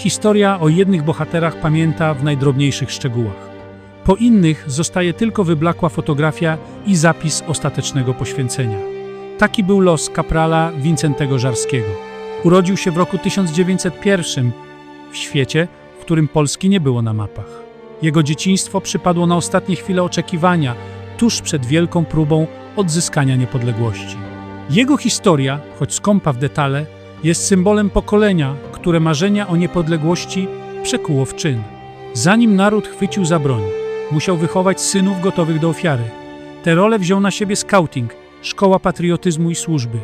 historia o jednych bohaterach pamięta w najdrobniejszych szczegółach. Po innych zostaje tylko wyblakła fotografia i zapis ostatecznego poświęcenia. Taki był los kaprala Wincentego Żarskiego. Urodził się w roku 1901 w świecie, w którym Polski nie było na mapach. Jego dzieciństwo przypadło na ostatnie chwile oczekiwania, tuż przed wielką próbą odzyskania niepodległości. Jego historia, choć skąpa w detale, jest symbolem pokolenia, które marzenia o niepodległości przekuło w czyn. Zanim naród chwycił za broń, musiał wychować synów gotowych do ofiary. Tę rolę wziął na siebie scouting, szkoła patriotyzmu i służby.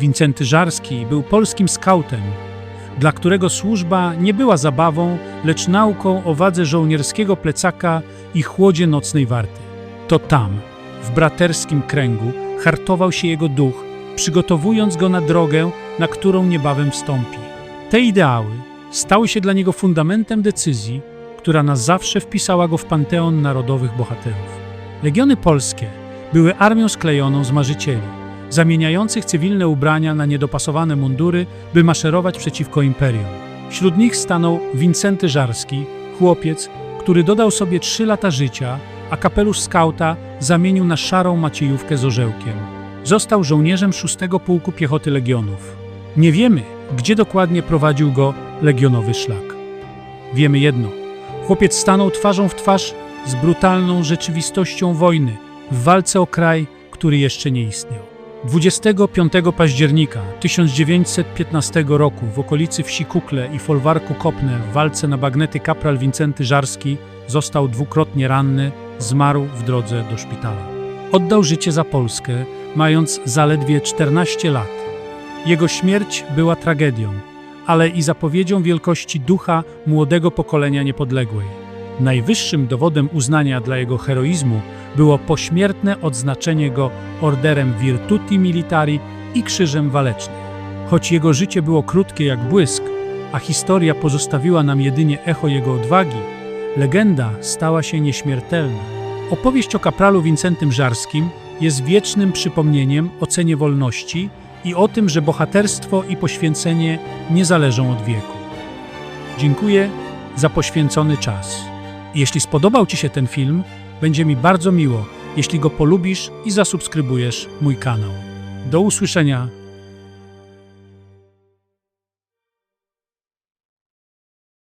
Wincenty Żarski był polskim skautem, dla którego służba nie była zabawą, lecz nauką o wadze żołnierskiego plecaka i chłodzie nocnej warty. To tam, w braterskim kręgu, hartował się jego duch, przygotowując go na drogę, na którą niebawem wstąpi. Te ideały stały się dla niego fundamentem decyzji, która na zawsze wpisała go w panteon narodowych bohaterów. Legiony polskie były armią sklejoną z marzycieli, zamieniających cywilne ubrania na niedopasowane mundury, by maszerować przeciwko imperium. Wśród nich stanął Wincenty Żarski, chłopiec, który dodał sobie trzy lata życia, a kapelusz skauta zamienił na szarą maciejówkę z orzełkiem. Został żołnierzem 6 Pułku Piechoty Legionów. Nie wiemy, gdzie dokładnie prowadził go legionowy szlak. Wiemy jedno. Chłopiec stanął twarzą w twarz z brutalną rzeczywistością wojny w walce o kraj, który jeszcze nie istniał. 25 października 1915 roku w okolicy wsi Kukle i folwarku Kopne w walce na bagnety kapral Wincenty Żarski został dwukrotnie ranny, zmarł w drodze do szpitala. Oddał życie za Polskę, mając zaledwie 14 lat. Jego śmierć była tragedią, ale i zapowiedzią wielkości ducha młodego pokolenia niepodległej. Najwyższym dowodem uznania dla jego heroizmu było pośmiertne odznaczenie go orderem Virtuti Militari i Krzyżem Walecznym. Choć jego życie było krótkie jak błysk, a historia pozostawiła nam jedynie echo jego odwagi, legenda stała się nieśmiertelna. Opowieść o kapralu Wincentym Żarskim jest wiecznym przypomnieniem o cenie wolności i o tym, że bohaterstwo i poświęcenie nie zależą od wieku. Dziękuję za poświęcony czas. Jeśli spodobał Ci się ten film, będzie mi bardzo miło, jeśli go polubisz i zasubskrybujesz mój kanał. Do usłyszenia